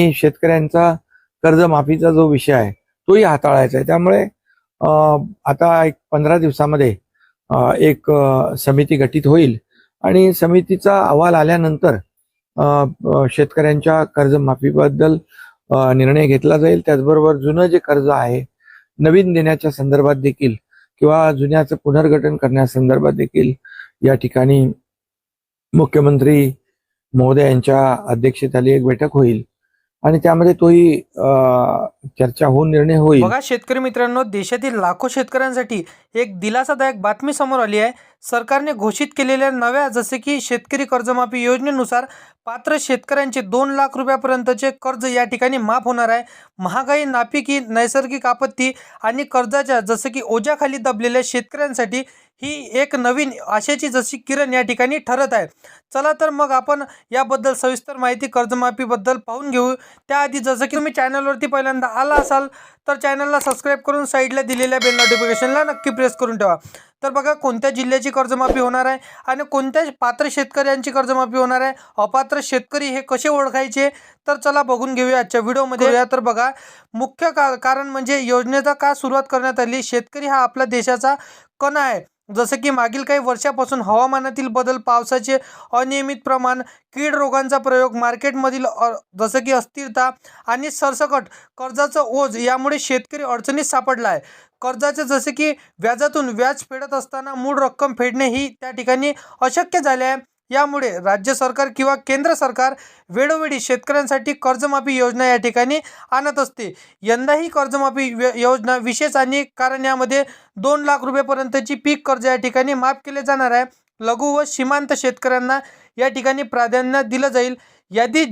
आणि शेतकऱ्यांचा कर्जमाफीचा जो विषय आहे तोही हाताळायचा आहे. त्यामुळे आता एक पंधरा दिवसामध्ये एक समिती गठीत होईल आणि समितीचा अहवाल आल्यानंतर अं, शेतकऱ्यांच्या कर्जमाफीबद्दल निर्णय घेतला जाईल. त्याचबरोबर जुनं जे कर्ज आहे नवीन देण्याच्या संदर्भात देखील किंवा जुन्याचं पुनर्गठन करण्यासंदर्भात देखील या ठिकाणी मुख्यमंत्री महोदयांच्या अध्यक्षतेखाली एक बैठक होईल. आणि त्यामध्ये तोही चर्चा होऊन निर्णय होईल. बघा शेतकरी मित्रांनो देशातील लाखो शेतकऱ्यांसाठी एक दिलासादायक बातमी समोर आली आहे. सरकारने घोषित केलेल्या नव्या जसे की शेतकरी कर्जमाफी योजनेनुसार पात्र शेतकऱ्यांचे दोन लाख रुपयापर्यंतचे कर्ज या ठिकाणी माफ होणार आहे. महागाई नापिकी नैसर्गिक आपत्ती आणि कर्जाच्या जसं की ओझ्याखाली दबलेल्या शेतकऱ्यांसाठी ही एक नवीन आशेची जशी किरण या ठिकाणी ठरत आहे. चला तर मग आपण याबद्दल सविस्तर माहिती कर्जमाफीबद्दल पाहून घेऊ. त्याआधी जसं की तुम्ही चॅनलवरती पहिल्यांदा आला असाल तर चॅनलला सबस्क्राईब करून साईडला दिलेल्या बेल नोटिफिकेशनला नक्की प्रेस करून ठेवा. तर बघा कोणत्या जिल्ह्याची कर्जमाफी होणार आहे आणि कोणत्या पात्र शेतकऱ्यांची कर्जमाफी होणार आहे? अपात्र शेतकरी हे कसे ओळखायचे? तर चला बघून घेऊया आजच्या व्हिडिओमध्ये. या तर बघा मुख्य का कारण म्हणजे योजनेचा का सुरुवात करण्यात आली? शेतकरी हा आपल्या देशाचा कणा आहे. जसं की मागील काही वर्षापासून हवामानातील बदल पावसाचे अनियमित प्रमाण कीड रोगांचा प्रयोग मार्केटमधील जसं की अस्थिरता आणि सरसकट कर्जाचं ओझ यामुळे शेतकरी अडचणीत सापडला आहे. कर्जाचे जसे की व्याजातून व्याज फेडत असताना मूळ रक्कम फेडणे ही त्या ठिकाणी अशक्य झाले आहे. यामुळे राज्य सरकार किंवा केंद्र सरकार वेळोवेळी शेतकऱ्यांसाठी कर्जमाफी योजना या ठिकाणी आणत असते. यंदाही कर्जमाफी योजना विशेष आणि कारण यामध्ये दोन लाख रुपयेपर्यंतची पीक कर्ज या ठिकाणी माफ केले जाणार आहे. लघु व सीमांत शेतकऱ्यांना या ठिकाणी प्राधान्य दिलं जाईल. यादी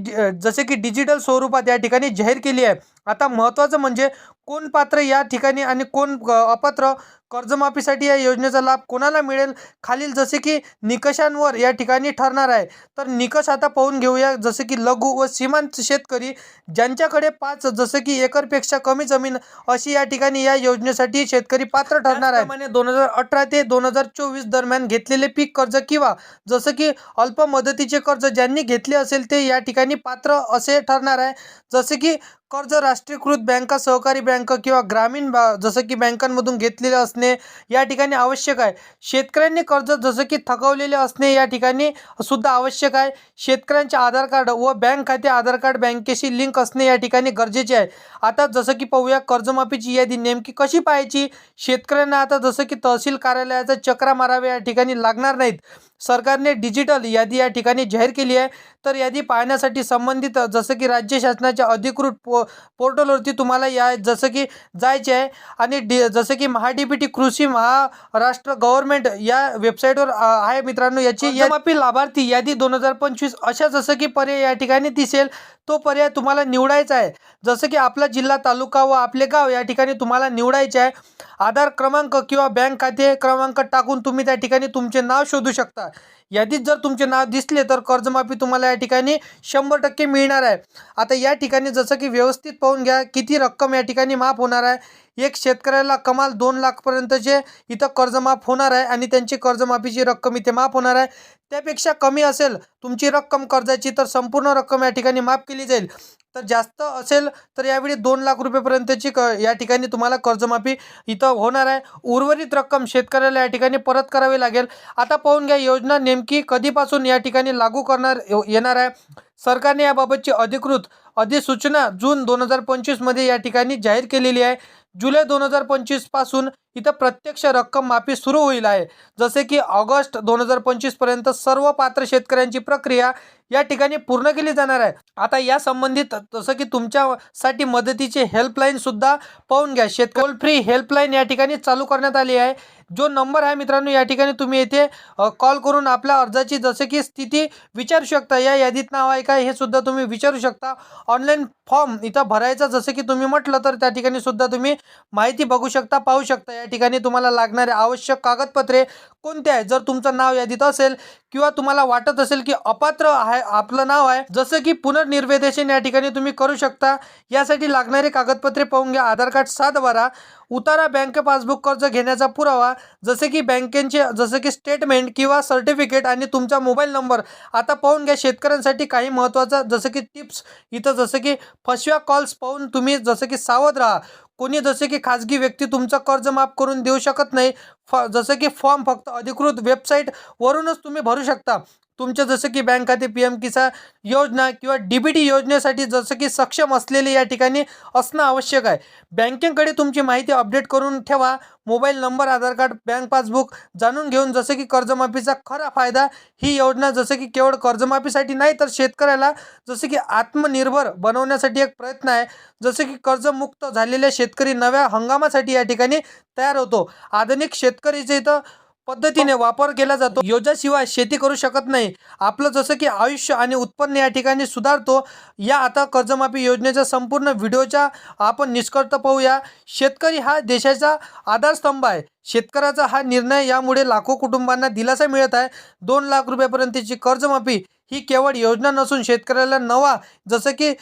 जसे की डिजिटल स्वरूपात या ठिकाणी जाहीर केली आहे. आता महत्त्वाचं म्हणजे कोण पात्र या ठिकाणी आणि कोण अपात्र? कर्जमाफीसाठी या योजनेचा लाभ कोणाला मिळेल? खालील जसे की निकषांवर या ठिकाणी ठरणार आहे. तर निकष आता पाहून घेऊया. जसे की लघु व सीमांत शेतकरी ज्यांच्याकडे पाच जसं की एकरपेक्षा कमी जमीन अशी या ठिकाणी या योजनेसाठी शेतकरी पात्र ठरणार आहे. दोन हजार अठरा ते दोन हजार चोवीस दरम्यान घेतलेले पीक कर्ज किंवा जसं की अल्प मदतीचे कर्ज ज्यांनी घेतले असेल ते या ठिकाणी पात्र असे ठरणार आहे. जसे की कर्ज राष्ट्रीयकृत बँका सहकारी बँक बँक किंवा ग्रामीण बा जसं की बँकांमधून घेतलेले असणे या ठिकाणी आवश्यक आहे. शेतकऱ्यांनी कर्ज जसं की थकवलेले असणे या ठिकाणी सुद्धा आवश्यक आहे. शेतकऱ्यांचे आधार कार्ड व बँक खाते आधार कार्ड बँकेशी लिंक असणे या ठिकाणी गरजेचे आहे. आता जसं की पाहूया कर्जमाफीची यादी नेमकी कशी पाहायची? शेतकऱ्यांना आता जसं की तहसील कार्यालयाचा चक्रा मारावे या ठिकाणी लागणार नाहीत. सरकारने डिजिटल यादी या ठिकाणी जाहीर केली आहे. तर यादी पाहण्यासाठी संबंधित जसं की राज्य शासनाच्या अधिकृत पो पोर्टलवरती तुम्हाला या जसं की जायचे आहे. आणि डी जसं की महाडीबीटी कृषी महाराष्ट्र गव्हर्नमेंट या वेबसाईटवर आहे मित्रांनो याची कर्जमाफी लाभार्थी यादी दोन हजार पंचवीस अशा जसं की पर्याय या ठिकाणी दिसेल. तो पर्याय तुम्हाला निवडायचा आहे. जसं की आपला जिल्हा तालुका व आपले गाव या ठिकाणी तुम्हाला निवडायचे आहे. आधार क्रमांक किंवा बँक खाते क्रमांक टाकून तुम्ही त्या ठिकाणी तुमचे नाव शोधू शकता. यादीत जर तुमचे नाव दिसले तर कर्जमाफी तुम्हाला या ठिकाणी शंभर टक्के मिळणार आहे. आता या ठिकाणी जसं की व्यवस्थित पाहून घ्या किती रक्कम या ठिकाणी माफ होणार आहे. एक शेतकऱ्याला कमाल दोन लाखपर्यंतचे इथं कर्जमाफ होणार आहे आणि त्यांची कर्जमाफीची रक्कम इथे माफ होणार आहे. त्यापेक्षा कमी असेल तुमची रक्कम कर्जाची तर संपूर्ण रक्कम या ठिकाणी माफ केली जाईल. तर जास्त असेल तर यावेळी दोन लाख रुपयेपर्यंतची क या ठिकाणी तुम्हाला कर्जमाफी इथं होणार आहे. उर्वरित रक्कम शेतकऱ्याला या ठिकाणी परत करावी लागेल. आता पाहून घ्या योजना नेमकी कधीपासून या ठिकाणी लागू करणार येणार आहे? सरकारने याबाबतची अधिकृत अधिसूचना जून दोन हजार पंचवीसमध्ये या ठिकाणी जाहीर केलेली आहे. जुलै दोन हजार पंचवीसपासून इथं प्रत्यक्ष रक्कम माफी सुरू होईल आहे. जसे की ऑगस्ट दोन हजार पंचवीसपर्यंत सर्व पात्र शेतकऱ्यांची प्रक्रिया या ठिकाणी पूर्ण केली जाणार आहे. आता या संबंधित जसं की तुमच्यासाठी मदतीचे हेल्पलाईन सुद्धा पाहून घ्या. शेत टोल फ्री हेल्पलाईन या ठिकाणी चालू करण्यात आली आहे. जो नंबर आहे मित्रांनो या ठिकाणी तुम्ही येथे कॉल करून आपल्या अर्जाची जसे की स्थिती विचारू शकता. या यादीत नाव आहे का हे सुद्धा तुम्ही विचारू शकता. ऑनलाईन फॉर्म इथं भरायचा जसं की तुम्ही म्हटलं तर त्या ठिकाणी सुद्धा तुम्ही माहिती बघू शकता पाहू शकता. या ठिकाणी तुम्हाला लागणारे आवश्यक कागदपत्रे कोणते आहे जर तुमचं नाव यादीत असेल किंवा तुम्हाला वाटत असेल की अपात्र आहे आपलं नाव आहे जसं की पुनर्निर्वेदेशन या ठिकाणी तुम्ही करू शकता. यासाठी लागणारे कागदपत्रे पाहून घ्या. आधार कार्ड सात बारा उतारा बँक पासबुक कर्ज घेण्याचा पुरावा जसे की बँकेचे जसं की स्टेटमेंट किंवा सर्टिफिकेट आणि तुमचा मोबाईल नंबर आता पाहून घ्या शेतकऱ्यांसाठी काही महत्त्वाचं जसं की टिप्स इथं जसं की फसव्या कॉल्स पाहून तुम्ही जसं की सावध राहा. कोणी जसे की खाजगी व्यक्ती तुमचं कर्ज माफ करून देऊ शकत नाही फ जसं की फॉर्म फक्त अधिकृत वेबसाईटवरूनच तुम्ही भरू शकता. तुमचे जसं की बँक खाते पी एम किसान योजना किंवा डी बी टी योजनेसाठी जसं की सक्षम असलेले या ठिकाणी असणं आवश्यक आहे. बँकेकडे तुमची माहिती अपडेट करून ठेवा. Mobile number Aadhaar card bank passbook जाणून घेऊन जसं की कर्जमाफीचा खरा फायदा ही योजना जसं की केवळ कर्जमाफीसाठी नाही तर शेतकऱ्याला जसं की आत्मनिर्भर बनवण्यासाठी एक प्रयत्न आहे. जसं की कर्जमुक्त झालेल्या शेत शेतकरी नव्या हंगामासाठी या ठिकाणी तयार होतो. आधुनिक शेतकरीचे इथं पद्धतीने वापर केला जातो. योजाशिवाय शेती करू शकत नाही. आपलं जसं की आयुष्य आणि उत्पन्न या ठिकाणी सुधारतो या आता कर्जमाफी योजनेच्या संपूर्ण व्हिडिओच्या आपण निष्कर्ष पाहूया. शेतकरी हा देशाचा आधारस्तंभ आहे. शेतकऱ्याचा हा निर्णय यामुळे लाखो कुटुंबांना दिलासा मिळत आहे. दोन लाख रुपयापर्यंतची कर्जमाफी ही केवळ योजना नसून शेतकऱ्याला नवा जसं की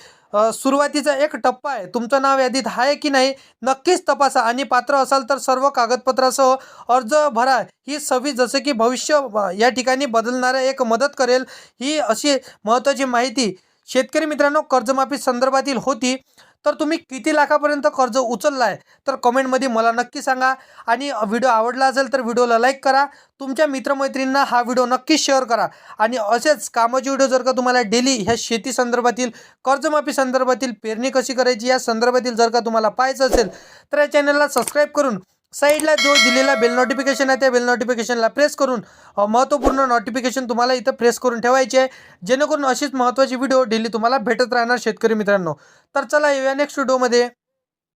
सुरुवातीचा एक टप्पा आहे. तुमचं नाव यादीत आहे की नाही नक्कीच तपासा. आणि पात्र असाल तर सर्व कागदपत्रासह अर्ज भरा. ही सवी जसं की भविष्य या ठिकाणी बदलणाऱ्या एक मदत करेल. ही अशी महत्त्वाची माहिती शेतकरी मित्रांनो कर्जमाफी संदर्भातील होती. तर तुम्ही किती लाखापर्यंत कर्ज उचलला आहे तर कमेंटमध्ये मला नक्की सांगा. आणि व्हिडिओ आवडला असेल तर व्हिडिओला लाईक करा. तुमच्या मित्रमैत्रिणींना हा व्हिडिओ नक्कीच शेअर करा. आणि असेच कामाचे व्हिडिओ जर का तुम्हाला डेली ह्या शेती संदर्भातील कर्जमाफी संदर्भातील पेरणी कशी करायची या संदर्भातील जर का तुम्हाला पाहायचं असेल तर या चॅनलला सबस्क्राईब करून साईडला जो दिलेला बेल नोटिफिकेशन आहे त्या बेल नोटिफिकेशनला प्रेस करून महत्त्वपूर्ण नोटिफिकेशन तुम्हाला इथं प्रेस करून ठेवायचे आहे. जेणेकरून अशीच महत्त्वाची व्हिडिओ डेली तुम्हाला भेटत राहणार शेतकरी मित्रांनो. तर चला येऊया नेक्स्ट व्हिडिओमध्ये